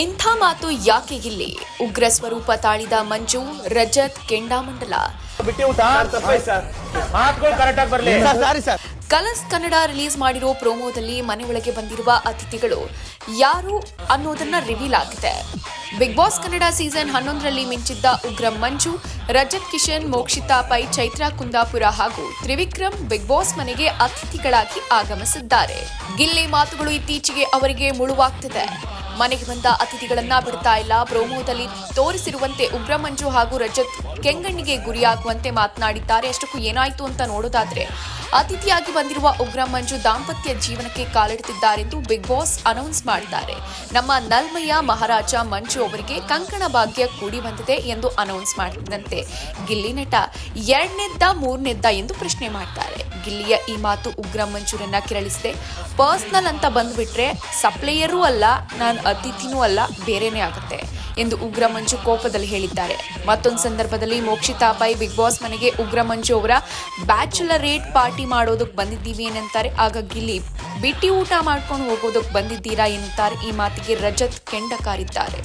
ಇಂಥ ಮಾತು ಯಾಕೆ ಇಲ್ಲಿ? ಉಗ್ರ ಸ್ವರೂಪ ತಾಳಿದ ಮಂಜು ರಜತ್ ಕೆಂಡಾಮಂಡಲ. ಕಲರ್ಸ್ ಕನ್ನಡ ರಿಲೀಸ್ ಮಾಡಿರೋ ಪ್ರೋಮೋದಲ್ಲಿ ಮನೆ ಒಳಗೆ ಬಂದಿರುವ ಅತಿಥಿಗಳು ಯಾರು ಅನ್ನೋದನ್ನ ರಿವೀಲ್ ಆಗಿದೆ ಬಿಗ್ ಬಾಸ್ ಕನ್ನಡ ಸೀಸನ್ ಹನ್ನೊಂದರಲ್ಲಿ ಮಿಂಚಿದ್ದ ಉಗ್ರ ಮಂಜು ರಜತ್ ಕಿಶನ್ ಮೋಕ್ಷಿತಾ ಪೈ ಚೈತ್ರಾ ಕುಂದಾಪುರ ಹಾಗೂ ತ್ರಿವಿಕ್ರಮ್ ಬಿಗ್ ಬಾಸ್ ಮನೆಗೆ ಅತಿಥಿಗಳಾಗಿ ಆಗಮಿಸಿದ್ದಾರೆ. ಗಿಲ್ಲಿ ಮಾತುಗಳು ಇತ್ತೀಚೆಗೆ ಅವರಿಗೆ ಮುಳುವಾಗ್ತಿದೆ. ಮನೆಗೆ ಬಂದ ಅತಿಥಿಗಳನ್ನ ಬಿಡ್ತಾ ಇಲ್ಲ. ಪ್ರೋಮೋದಲ್ಲಿ ತೋರಿಸಿರುವಂತೆ ಉಗ್ರ ಮಂಜು ಹಾಗೂ ರಜತ್ ಕೆಂಗಣ್ಣಿಗೆ ಗುರಿಯಾಗುವಂತೆ ಮಾತನಾಡಿದ್ದಾರೆ. ಅಷ್ಟಕ್ಕೂ ಏನಾಯ್ತು ಅಂತ ನೋಡೋದಾದ್ರೆ, ಅತಿಥಿಯಾಗಿ ಬಂದಿರುವ ಉಗ್ರ ಮಂಜು ದಾಂಪತ್ಯ ಜೀವನಕ್ಕೆ ಕಾಲಿಡುತ್ತಿದ್ದಾರೆಂದು ಬಿಗ್ ಬಾಸ್ ಅನೌನ್ಸ್ ಮಾಡಿದ್ದಾರೆ. ನಮ್ಮ ನಲ್ಮಯ್ಯ ಮಹಾರಾಜ ಮಂಜು ಅವರಿಗೆ ಕಂಕಣ ಭಾಗ್ಯ ಕೂಡಿ ಬಂದಿದೆ ಎಂದು ಅನೌನ್ಸ್ ಮಾಡಿದಂತೆ ಗಿಲ್ಲಿ ನಟ ಎರಡನೇದ್ದ, ಮೂರನೇದ್ದ ಎಂದು ಪ್ರಶ್ನೆ ಮಾಡ್ತಾರೆ. ಗಿಲ್ಲಿಯ ಈ ಮಾತು ಉಗ್ರ ಮಂಚೂರನ್ನ ಕೆರಳಿಸಿದೆ. ಪರ್ಸ್ನಲ್ ಅಂತ ಬಂದ್ಬಿಟ್ರೆ ಸಪ್ಲೈಯರೂ ಅಲ್ಲ, ನಾನು ಅತಿಥಿನೂ ಅಲ್ಲ, ಬೇರೆನೇ ಆಗುತ್ತೆ ಎಂದು ಉಗ್ರ ಮಂಜು ಕೋಪದಲ್ಲಿ ಹೇಳಿದ್ದಾರೆ. ಮತ್ತೊಂದು ಸಂದರ್ಭದಲ್ಲಿ ಮೋಕ್ಷಿತಾ ಪೈ ಬಿಗ್ ಬಾಸ್ ಮನೆಗೆ ಉಗ್ರ ಮಂಜು ಅವರ ಬ್ಯಾಚುಲರೇಟ್ ಪಾರ್ಟಿ ಮಾಡೋದಕ್ಕೆ ಬಂದಿದ್ದೀವಿ ಏನಂತಾರೆ. ಆಗ ಗಿಲ್ಲಿ, ಬಿಟ್ಟಿ ಊಟ ಮಾಡ್ಕೊಂಡು ಹೋಗೋದಕ್ಕೆ ಬಂದಿದ್ದೀರಾ ಎನ್ನುತ್ತಾರೆ. ಈ ಮಾತಿಗೆ ರಜತ್ ಕೆಂಡ ಕಾರಿದ್ದಾರೆ